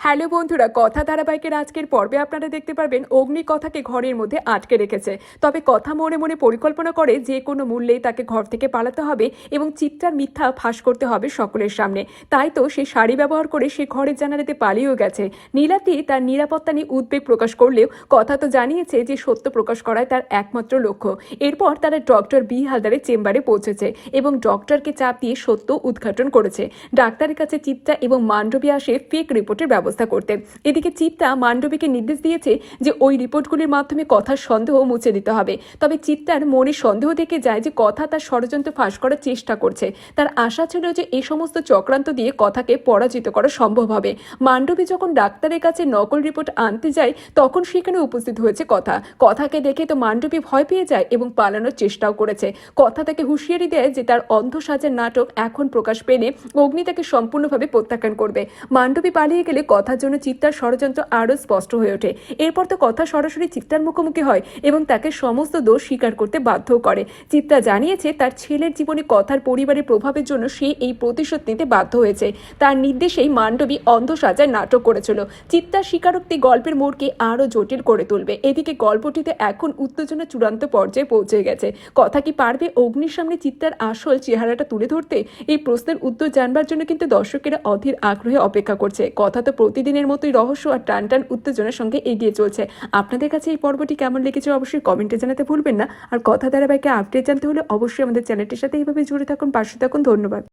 Hello বন্ধুরা, কথা ধারাবাহিকের আজকের পর্বে আপনারা দেখতে পারবেন অগ্নি কথাকে ঘরের মধ্যে আটকে রেখেছে। তবে কথা মনে মনে পরিকল্পনা করে যে কোনো মূল্যেই তাকে ঘর থেকে পালাতে হবে এবং চিত্রার মিথ্যা ফাঁস করতে হবে সকলের সামনে। তাই তো সে শাড়ি ব্যবহার করে সে ঘরের জানালাতে পালিয়েও গেছে। নীলাতি তার নিরাপত্তা নিয়ে উদ্বেগ প্রকাশ করলেও কথা তো জানিয়েছে যে সত্য প্রকাশ করায় তার একমাত্র লক্ষ্য। এরপর তারা ডক্টর বি হালদারের চেম্বারে পৌঁছেছে এবং ডক্টরকে চাপ দিয়ে সত্য উদ্ঘাটন করেছে। ডাক্তারের কাছে চিত্রা এবং মান্ডবী আসে ফেক রিপোর্টের ব্যবস্থা করতে। এদিকে চিত্রা মান্ডবীকে নির্দেশ দিয়েছে যে ওই রিপোর্টগুলির মাধ্যমে কথার সন্দেহ মুছে দিতে হবে। তবে চিত্রার মনে সন্দেহ থেকে যায় যে কথা তার ষড়যন্ত্র ফাঁস করার চেষ্টা করছে। তার আশা ছিল যে এই সমস্ত চক্রান্ত দিয়ে কথাকে পরাজিত করা সম্ভব হবে। মান্ডবী যখন ডাক্তারের কাছে নকল রিপোর্ট আনতে যায়, তখন সেখানে উপস্থিত হয়েছে কথা। কথাকে দেখে তো মান্ডবী ভয় পেয়ে যায় এবং পালানোর চেষ্টাও করেছে। কথা তাকে হুঁশিয়ারি দেয় যে তার অন্ধ সাজের নাটক এখন প্রকাশ পেলে অগ্নি তাকে সম্পূর্ণভাবে প্রত্যাখ্যান করবে। মান্ডবী পালিয়ে গেলে কথার জন্য চিত্তার ষড়যন্ত্র আরও স্পষ্ট হয়ে ওঠে। এরপর তো কথা সরাসরি চিত্তার মুখোমুখি হয় এবং তাকে সমস্ত দোষ স্বীকার করতে বাধ্য করে। চিত্তা জানিয়েছে তার ছেলের জীবনে কথার পরিবারের প্রভাবের জন্য সে এই প্রতিশোধ নিতে বাধ্য হয়েছে। তার নির্দেশেই মান্ডবী অন্ধ সাজার নাটক করেছিল। চিত্তার স্বীকারোক্তি গল্পের মোড়কে আরও জটিল করে তুলবে। এদিকে গল্পটিতে এখন উত্তেজনা চূড়ান্ত পর্যায়ে পৌঁছে গেছে। কথা কি পারবে অগ্নির সামনে চিত্তার আসল চেহারাটা তুলে ধরতে? এই প্রশ্নের উত্তর জানবার জন্য কিন্তু দর্শকেরা অধীর আগ্রহে অপেক্ষা করছে। কথা তো প্রতিদিনের মতোই রহস্য আর টান টান উত্তেজনার সঙ্গে এগিয়ে চলছে। আপনাদের কাছে এই পর্বটি কেমন লেগেছে অবশ্যই কমেন্টে জানাতে ভুলবেন না। আর কথা ধারাবাহিকে আপডেট জানতে হলে অবশ্যই আমাদের চ্যানেলটির সাথে এইভাবে জুড়ে থাকুন, পাশে থাকুন। ধন্যবাদ।